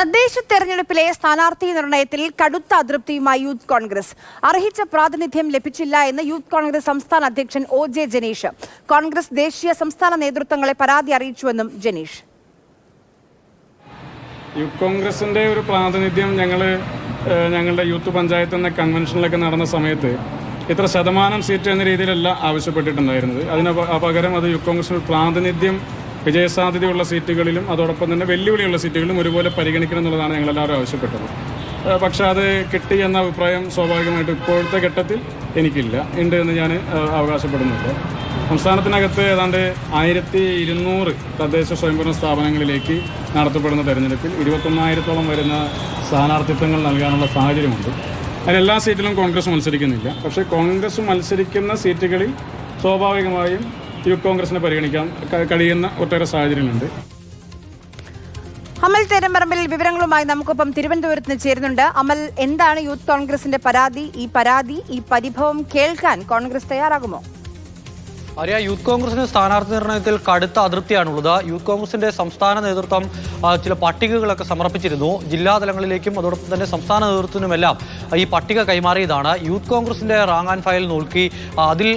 തദ്ദേശ തെരഞ്ഞെടുപ്പിലെ സ്ഥാനാർത്ഥി നിർണയത്തിൽ കടുത്ത അതൃപ്തിയുമായി യൂത്ത് കോൺഗ്രസ്. അർഹിച്ച പ്രാതിനിധ്യം ലഭിച്ചില്ല എന്ന് യൂത്ത് കോൺഗ്രസ് സംസ്ഥാന അധ്യക്ഷൻ ഒ ജെ ജനീഷ്. കോൺഗ്രസ് ദേശീയ സംസ്ഥാന നേതൃത്വങ്ങളെ പരാതി അറിയിച്ചുവെന്നും ജനീഷ്. യൂത്ത് കോൺഗ്രസിന്റെ ഒരു പ്രാതിനിധ്യം ഞങ്ങൾ ഞങ്ങളുടെ യൂത്ത് പഞ്ചായത്ത് എന്ന കൺവെൻഷനിലൊക്കെ നടന്ന സമയത്ത് ഇത്ര ശതമാനം സീറ്റ് എന്ന രീതിയിലല്ല ആവശ്യപ്പെട്ടിട്ടുണ്ടായിരുന്നത്. അതിന് പകരം അത് യൂത്ത് കോൺഗ്രസിന് പ്രാതിനിധ്യം വിജയസാധ്യതയുള്ള സീറ്റുകളിലും അതോടൊപ്പം തന്നെ വെല്ലുവിളിയുള്ള സീറ്റുകളിലും ഒരുപോലെ പരിഗണിക്കണം എന്നുള്ളതാണ് ഞങ്ങളെല്ലാവരും ആവശ്യപ്പെട്ടത്. പക്ഷെ അത് കിട്ടി എന്ന അഭിപ്രായം സ്വാഭാവികമായിട്ട് ഇപ്പോഴത്തെ ഘട്ടത്തിൽ എനിക്കില്ല. ഉണ്ട് എന്ന് ഞാൻ അവകാശപ്പെടുന്നുണ്ട്. സംസ്ഥാനത്തിനകത്ത് ഏതാണ്ട് ആയിരത്തി ഇരുന്നൂറ് തദ്ദേശ സ്വയംഭരണ സ്ഥാപനങ്ങളിലേക്ക് നടത്തപ്പെടുന്ന തെരഞ്ഞെടുപ്പിൽ ഇരുപത്തൊന്നായിരത്തോളം വരുന്ന സ്ഥാനാർത്ഥിത്വങ്ങൾ നൽകാനുള്ള സാഹചര്യമുണ്ട്. അതിലെല്ലാ സീറ്റിലും കോൺഗ്രസ് മത്സരിക്കുന്നില്ല. പക്ഷേ കോൺഗ്രസ് മത്സരിക്കുന്ന സീറ്റുകളിൽ സ്വാഭാവികമായും യൂത്ത് കോൺഗ്രസിനെ പരിഗണിക്കാൻ കഴിയുന്ന ഒട്ടേറെ സാഹചര്യങ്ങളുണ്ട്. അമൽ തേരമ്പറമ്പിൽ വിവരങ്ങളുമായി നമുക്കൊപ്പം തിരുവനന്തപുരത്ത് ചേരുന്നുണ്ട്. അമൽ എന്താണ് യൂത്ത് കോൺഗ്രസിന്റെ പരാതി? ഈ പരാതി ഈ പരിഭവം കേൾക്കാൻ കോൺഗ്രസ് തയ്യാറാകുമോ? അറിയ യൂത്ത് കോൺഗ്രസിന് സ്ഥാനാർത്ഥി നിർണയത്തിൽ കടുത്ത അതൃപ്തിയാണുള്ളത്. യൂത്ത് കോൺഗ്രസിന്റെ സംസ്ഥാന നേതൃത്വം ചില പട്ടികകളൊക്കെ സമർപ്പിച്ചിരുന്നു. ജില്ലാതലങ്ങളിലേക്കും അതോടൊപ്പം തന്നെ സംസ്ഥാന നേതൃത്വത്തിനുമെല്ലാം ഈ പട്ടിക കൈമാറിയതാണ്. യൂത്ത് കോൺഗ്രസിന്റെ റാങ് ആൻഡ് ഫയൽ നോക്കി അതിൽ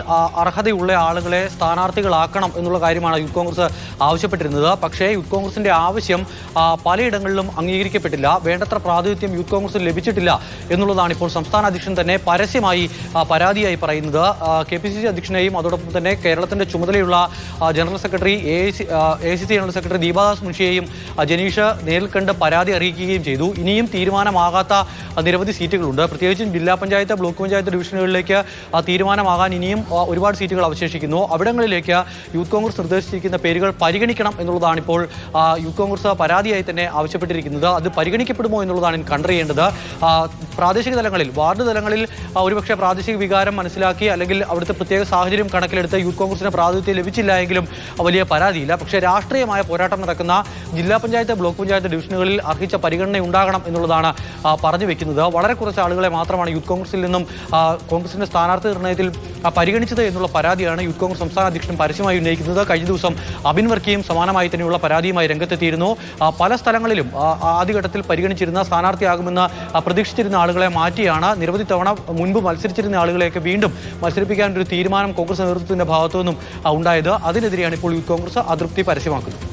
അർഹതയുള്ള ആളുകളെ സ്ഥാനാർത്ഥികളാക്കണം എന്നുള്ള കാര്യമാണ് യൂത്ത് കോൺഗ്രസ് ആവശ്യപ്പെട്ടിരുന്നത്. പക്ഷേ യൂത്ത് കോൺഗ്രസിന്റെ ആവശ്യം പലയിടങ്ങളിലും അംഗീകരിക്കപ്പെട്ടില്ല. വേണ്ടത്ര പ്രാതിനിധ്യം യൂത്ത് കോൺഗ്രസിന് ലഭിച്ചിട്ടില്ല എന്നുള്ളതാണ് ഇപ്പോൾ സംസ്ഥാന അധ്യക്ഷൻ തന്നെ പരസ്യമായി പരാതിയായി പറയുന്നത്. കെ പി സി സി അധ്യക്ഷനെയും അതോടൊപ്പം തന്നെ കേരളത്തിന്റെ ചുമതലയുള്ള general secretary A C general secretary Deepadas മുൻഷിയെയും Janeesh നേരിൽ കണ്ട് പരാതി അറിയിക്കുകയും ചെയ്തു. ഇനിയും തീരുമാനമാകാത്ത നിരവധി സീറ്റുകളുണ്ട്. പ്രത്യേകിച്ചും ജില്ലാ പഞ്ചായത്ത് ബ്ലോക്ക് പഞ്ചായത്ത് ഡിവിഷനുകളിലേക്ക് തീരുമാനമാകാൻ ഇനിയും ഒരുപാട് സീറ്റുകൾ അവശേഷിക്കുന്നു. അവിടങ്ങളിലേക്ക് യൂത്ത് കോൺഗ്രസ് നിർദ്ദേശിച്ചിരിക്കുന്ന പേരുകൾ പരിഗണിക്കണം എന്നുള്ളതാണ് ഇപ്പോൾ യൂത്ത് കോൺഗ്രസ് പരാതിയായി തന്നെ ആവശ്യപ്പെട്ടിരിക്കുന്നത്. അത് പരിഗണിക്കപ്പെടുമോ എന്നുള്ളതാണ് കണ്ടറിയേണ്ടത്. പ്രാദേശിക തലങ്ങളിൽ വാർഡ് തലങ്ങളിൽ ഒരുപക്ഷെ പ്രാദേശിക വികാരം മനസ്സിലാക്കി അല്ലെങ്കിൽ അവിടുത്തെ പ്രത്യേക സാഹചര്യം കണക്കിലെടുത്ത് യൂത്ത് കോൺഗ്രസിന് പ്രാതിനിധ്യം ലഭിച്ചില്ല എങ്കിലും വലിയ പരാതിയില്ല. പക്ഷേ രാഷ്ട്രീയമായ പോരാട്ടം നടക്കുന്ന ജില്ലാ പഞ്ചായത്ത് ബ്ലോക്ക് പഞ്ചായത്ത് ഡിവിഷനുകളിൽ അർഹിച്ച പരിഗണന ഉണ്ടാകണം എന്നുള്ളതാണ് പറഞ്ഞു വെക്കുന്നത്. വളരെ കുറച്ച് ആളുകളെ മാത്രമാണ് യൂത്ത് കോൺഗ്രസിൽ നിന്നും കോൺഗ്രസിന്റെ സ്ഥാനാർത്ഥി നിർണയത്തിൽ പരിഗണിച്ചത് എന്നുള്ള പരാതിയാണ് യൂത്ത് കോൺഗ്രസ് സംസ്ഥാന അധ്യക്ഷൻ പരസ്യമായി ഉന്നയിക്കുന്നത്. കഴിഞ്ഞ ദിവസം അബിൻ വർക്കിയും സമാനമായി തന്നെയുള്ള പരാതിയുമായി രംഗത്തെത്തിയിരുന്നു. പല സ്ഥലങ്ങളിലും ആദ്യഘട്ടത്തിൽ പരിഗണിച്ചിരുന്ന സ്ഥാനാർത്ഥിയാകുമെന്ന് പ്രതീക്ഷിച്ചിരുന്ന ആളുകളെ മാറ്റിയാണ്. നിരവധി തവണ മുൻപ് മത്സരിച്ചിരുന്ന ആളുകളെയൊക്കെ വീണ്ടും മത്സരിപ്പിക്കാൻ ഒരു തീരുമാനം കോൺഗ്രസ് നേതൃത്വത്തിന്റെ ഭാഗത്തു നിന്നും ഉണ്ടായത്. അതിനെതിരെയാണ് ഇപ്പോൾ യൂത്ത് കോൺഗ്രസ് അതൃപ്തി പരസ്യമാക്കുന്നത്.